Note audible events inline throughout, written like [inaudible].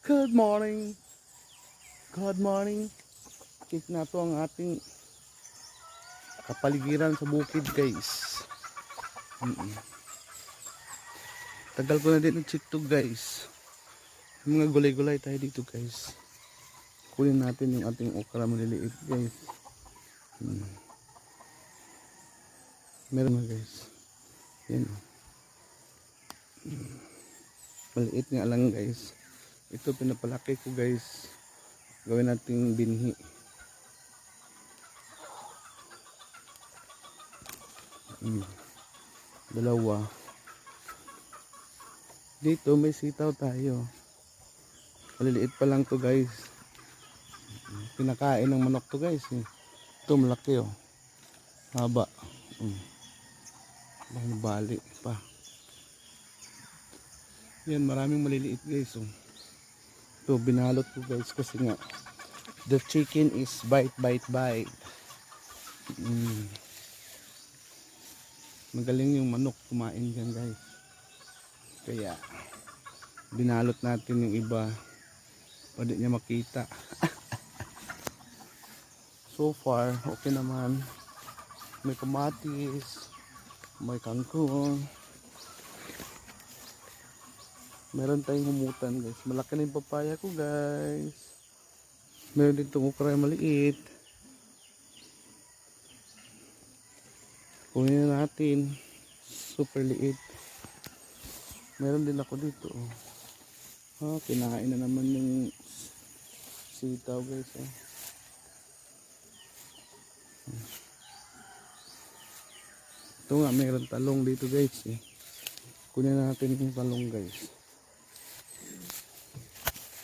Good morning. Good morning. Check na to ang ating kapaligiran sa bukid guys. Mm-mm. Tagal ko na din check to guys. Mga gulay-gulay tayo dito guys. Kunin natin yung ating okra maliliit guys. Hmm. Meron na guys. Yan. Hmm. Maliit nga lang guys. Ito pinapalaki ko guys. Gawin nating binhi. Hmm. Dalawa. Dito may sitaw tayo. Maliliit pa lang to guys. Pinakain ng manok to guys. eh. Ito malaki oh. Haba. Mm. Bang bali pa. Yan maraming maliliit guys oh. Ito binalot ko guys kasi nga the chicken is bite bite bite. Mm. Magaling yung manok kumain dyan guys. Kaya binalot natin yung iba. Pwede niya makita. [laughs] so far, okay naman. May kamatis, may kangkong. Meron tayong humutan guys. Malaki na yung papaya ko guys. Meron din itong ukray maliit. Kunin na natin. Super liit. Meron din ako dito. Oh. Ah, kinain na naman yung sitaw guys. Oh. Ito nga, mayroon talong dito guys. Eh. Kunin na natin yung talong guys.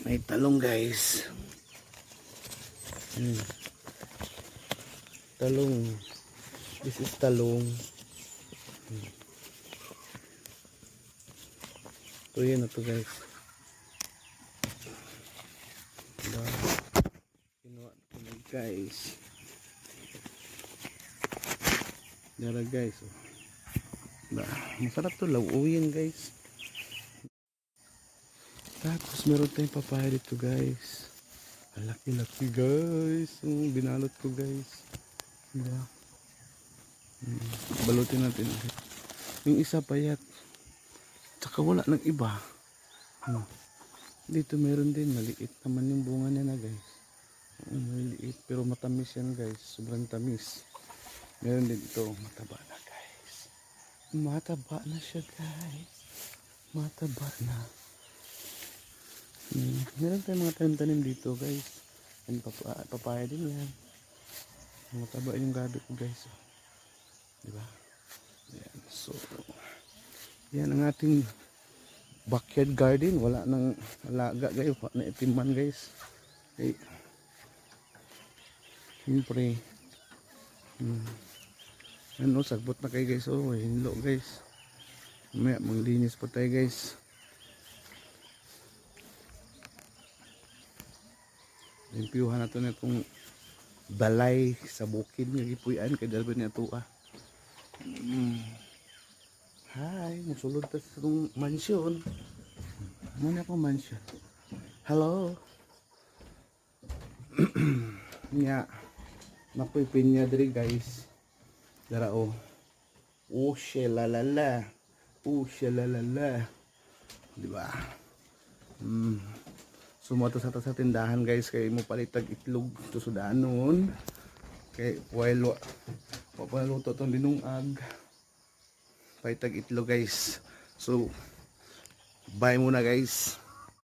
May talong guys. Hmm. Talong. This is talong. Hmm. Ito yan na to guys. Diba? Kinuha ko guys. Dara guys. Oh. Diba? Masarap to lawuyin guys. Tapos meron tayong papaya dito guys. Ang laki-laki guys. Yung binalot ko guys. Diba? Hmm. Balutin natin. Yung isa payat. Tsaka wala ng iba. Hmm. Dito meron din. Maliit naman yung bunga niya na guys. Maliit. Pero matamis yan guys. Sobrang tamis. Meron din ito. Mataba na guys. Mataba na siya guys. Mataba na. Hmm. Meron tayong mga tanim-tanim dito guys. Ang papa papaya din yan. Mataba yung gabi ko guys. Oh. Diba? Yan. So, yan ang ating backyard garden. Wala nang alaga guys. Wala na itiman guys. Okay. Siyempre. Hmm. Ano, sagbot na kayo guys. Oh, hinlo guys. May manglinis pa tayo guys. Limpiyuhan na to na itong balay sa bukid nga gipuyan kay dalban niya to ah. Mm. Hi, musulod ta sa itong mansyon. Muna akong mansyon. Hello. [clears throat] Nya. Nakoy pinya diri guys. Dara oh. Oh, shelalala. Oh, shelalala. Di ba? Mm. Sumato sa sa tindahan guys kay mo palitag itlog to sudanon. Kay while wa wa pa luto tong linungag. Palitag itlog guys. So bye muna guys.